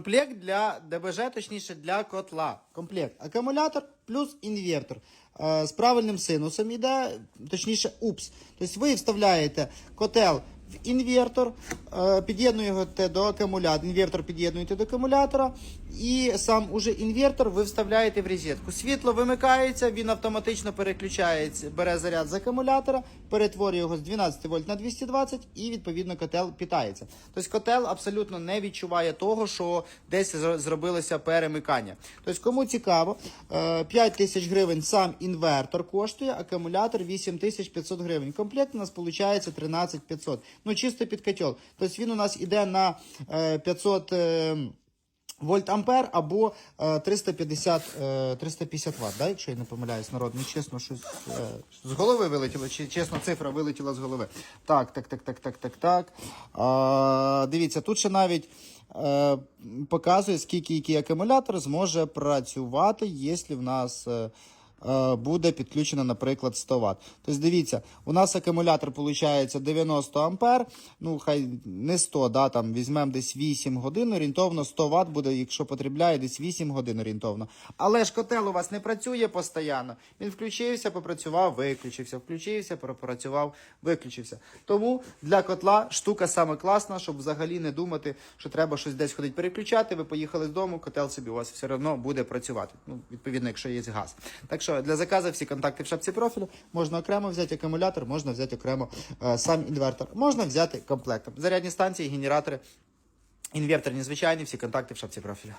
Комплект для ДБЖ, точніше для котла. Комплект акумулятор плюс інвертор. Е, З правильним синусом іде, точніше, УПС. Тобто ви вставляєте котел інвертор, е, під'єднуєте до акумулятора, інвертор під'єднуєте до акумулятора, і сам уже інвертор ви вставляєте в розетку. Світло вимикається, він автоматично переключається, бере заряд з акумулятора, перетворює його з 12 вольт на 220 і відповідно котел питається. Тобто котел абсолютно не відчуває того, що десь зробилося перемикання. Тобто, кому цікаво, е, 5 тисяч гривень сам інвертор коштує, акумулятор 8500 гривень. Комплект у нас виходить 13500. Ну чисто під котел. Тобто він у нас іде на е, 500 е, вольт ампер або е, 350, е, 350 ватт, да, якщо я не помиляюсь, народ, не чесно, щось е, з голови вилетіло, чи чесно цифра вилетіла з голови. Так, так, так, так, так, так, так. А, дивіться, тут ще навіть е, показує, скільки який акумулятор зможе працювати, якщо в нас. Е, Буде підключено, наприклад, 100 Вт. Тобто, дивіться, у нас акумулятор виходить 90 ампер, ну хай не 100, да, там візьмемо десь 8 годин орієнтовно, 100 Вт буде, якщо потребляє, десь 8 годин орієнтовно. Але ж котел у вас не працює постійно. Він включився, попрацював, виключився, включився, попрацював, виключився. Тому для котла штука саме класна, щоб взагалі не думати, що треба щось десь ходити переключати. Ви поїхали з дому, котел собі у вас все одно буде працювати. Ну, відповідно, якщо є газ. Так що для заказу всі контакти в шапці профілю. Можна окремо взяти акумулятор, можна взяти окремо е, сам інвертор, можна взяти комплектом. Зарядні станції, генератори, інверторні звичайні, всі контакти в шапці профілю.